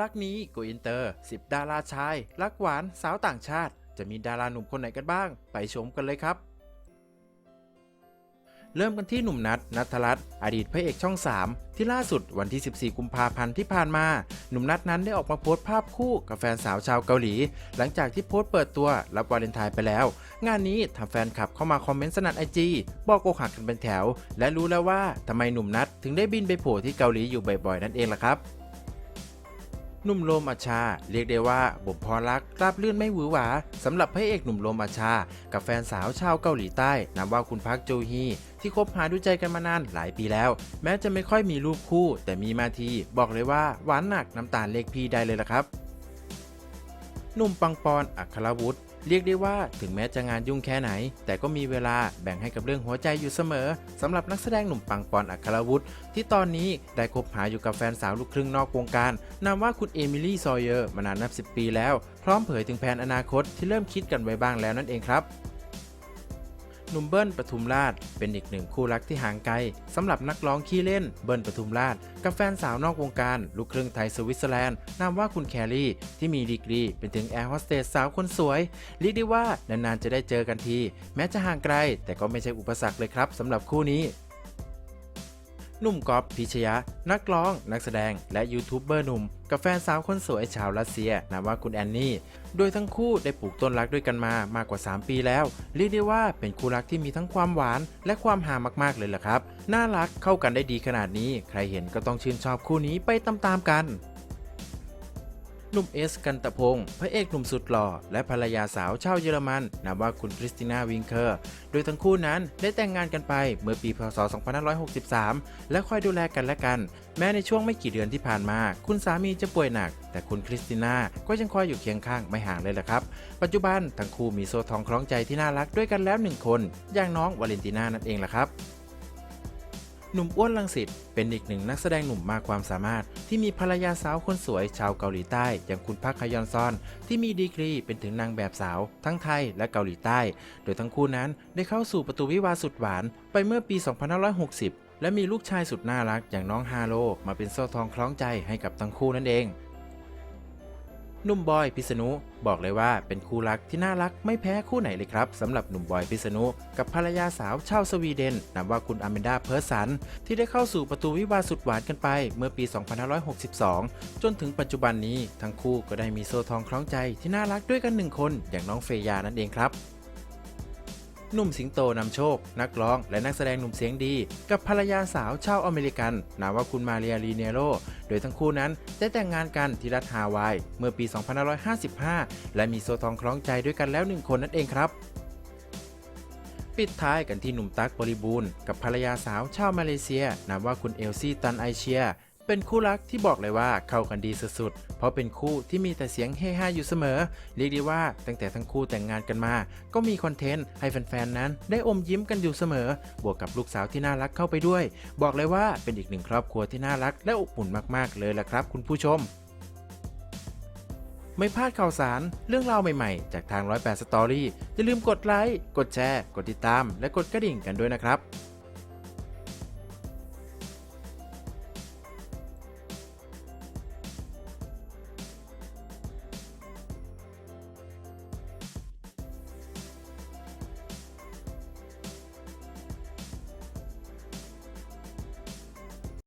รักนี้กูอินเตอร์ 10 ดาราชาย รักหวานสาวต่างชาติ จะมีดาราหนุ่มคนไหนกันบ้าง ไปชมกันเลยครับ เริ่มกันที่หนุ่มนัทนัทรัตน์อดีตพระเอกช่อง 3 ที่ล่าสุดวันที่ 14 กุมภาพันธ์ที่ผ่านมา หนุ่มนัทนั้นได้ออกมาโพสต์ภาพคู่กับแฟนสาวชาวเกาหลี หลังจากที่โพสต์เปิดตัวรับวาเลนไทน์ไปแล้ว งานนี้ทำแฟนคลับเข้ามาคอมเมนต์สนั่นไอจีบอกอกหักกันเป็นแถว และรู้แล้วว่าทำไมหนุ่มนัทถึงได้บินไปโผล่ที่เกาหลีอยู่บ่อยๆนั่นเองล่ะครับ หนุ่มโลมอาชา เรียกได้ว่าบ่มพอรักราบลื่นไม่หวือหวาสำหรับพระเอกหนุ่มโลมอาชา กับแฟนสาวชาวเกาหลีใต้นามว่าคุณพักโจฮี ที่คบหาดูใจกันมานานหลายปีแล้ว แม้จะไม่ค่อยมีรูปคู่ แต่มีมาที บอกเลยว่าหวานหนักน้ำตาลเลขพี่ได้เลยล่ะครับหนุ่มปังปอนอัครวุฒิ เรียกได้ว่าถึงแม้จะงานยุ่งแค่ไหน แต่ก็มีเวลาแบ่งให้กับเรื่องหัวใจอยู่เสมอสำหรับนักแสดงหนุ่มปังปอนอัครวุฒิที่ตอนนี้ได้คบหาอยู่กับแฟนสาวลูกครึ่งนอกวงการนามว่าคุณเอมิลี่ซอยเยอร์มานานนับ 10 ปีแล้ว พร้อมเผยถึงแผนอนาคตที่เริ่มคิดกันไว้บ้างแล้วนั่นเองครับ หนุ่มเบิ้ลปทุมราช เป็นอีกหนึ่งคู่รักที่ห่างไกลสำหรับนักร้องขี้เล่นเบิ้ลปทุมราช กับแฟนสาวนอกวงการลูกครึ่งไทยสวิตเซอร์แลนด์นามว่าคุณแคลรี่ที่มีดีกรีเป็นถึงแอร์โฮสเตสสาวคนสวย เรียกได้ว่านานๆจะได้เจอกันที แม้จะห่างไกล แต่ก็ไม่ใช่อุปสรรคเลยครับสำหรับคู่นี้ หนุ่มกอล์ฟพิชยะ นักร้อง นักแสดง และยูทูบเบอร์หนุ่ม กับแฟนสาวคนสวยชาวรัสเซีย นามว่าคุณแอนนี่ โดยทั้งคู่ได้ปลูกต้นรักด้วยกันมามากกว่า 3 ปีแล้ว เรียกได้ว่าเป็นคู่รักที่มีทั้งความหวาน และความหามากๆเลยล่ะครับ น่ารักเข้ากันได้ดีขนาดนี้ ใครเห็นก็ต้องชื่นชอบคู่นี้ไปตามๆกัน หนุ่มเอสกันตะพงศ์พระเอกหนุ่มสุดหล่อ และภรรยาสาวชาวเยอรมันนามว่าคุณคริสติน่าวิงเคอร์ โดยทั้งคู่นั้นได้แต่งงานกันไปเมื่อปีพศ 2563 และคอยดูแลกันและกัน แม้ในช่วงไม่กี่เดือนที่ผ่านมา คุณสามีจะป่วยหนัก แต่คุณคริสติน่าก็ยังคอยอยู่เคียงข้างไม่ห่างเลยล่ะครับ ปัจจุบันทั้งคู่มีโซ่ทองคล้องใจที่น่ารักด้วยกันแล้วหนึ่งคน อย่างน้องวาเลนติน่านั่นเองล่ะครับ หนุ่มอ้วนลังสิตเป็นอีกหนึ่งนักแสดงหนุ่มมากความสามารถ ที่มีภรรยาสาวคนสวยชาวเกาหลีใต้ อย่างคุณพักฮยอนซอน ที่มีดีกรีเป็นถึงนางแบบสาว ทั้งไทยและเกาหลีใต้ โดยทั้งคู่นั้นได้เข้าสู่ประตูวิวาสุดหวาน ไปเมื่อปี 2560 และมีลูกชายสุดน่ารักอย่างน้องฮาโลมาเป็นโซ่ทองคล้องใจให้กับทั้งคู่นั่นเอง นุ่มบอยพิษณุบอกเลยว่าเป็นคู่รักที่น่ารักไม่แพ้คู่ไหนเลยครับสำหรับหนุ่มบอยพิษณุกับภรรยาสาวชาวสวีเดนนามว่าคุณอเมนดาเพอร์สัน ที่ได้เข้าสู่ประตูวิวาสุดหวานกันไปเมื่อปี 2562 จนถึงปัจจุบันนี้ทั้งคู่ก็ได้มีโซ่ทองคล้องใจที่น่ารักด้วยกันหนึ่งคนอย่างน้องเฟยานั่นเองครับ หนุ่มสิงโตนำโชค นักร้อง และนักแสดงหนุ่มเสียงดี กับภรรยาสาวชาวอเมริกัน นามว่าคุณมาเรียลีเนโรโดยทั้งคู่นั้นได้แต่งงานกันที่รัฐฮาวาย เมื่อปี 2555 และมีโซทองคล้องใจด้วยกันแล้วหนึ่งคนนั่นเองครับปิดท้ายกันที่หนุ่มตั๊กบริบูรณ์กับภรรยาสาวชาวมาเลเซีย นามว่าคุณเอลซี่ตันไอเชีย เป็นคู่รักที่บอกเลยว่าเข้ากันดีสุดๆ เพราะเป็นคู่ที่มีแต่เสียงเฮฮาอยู่เสมอ เรียกได้ว่าตั้งแต่ทั้งคู่แต่งงานกันมา ก็มีคอนเทนต์ให้แฟนๆนั้น ได้อมยิ้มกันอยู่เสมอ บวกกับลูกสาวที่น่ารักเข้าไปด้วย บอกเลยว่าเป็นอีกหนึ่งครอบครัวที่น่ารักและอบอุ่นมากๆเลยล่ะครับ คุณผู้ชมไม่พลาดข่าวสาร เรื่องราวใหม่ๆ จากทาง 108 Story อย่าลืมกดไลค์ กดแชร์ กดติดตาม และกดกระดิ่งกันด้วยนะครับ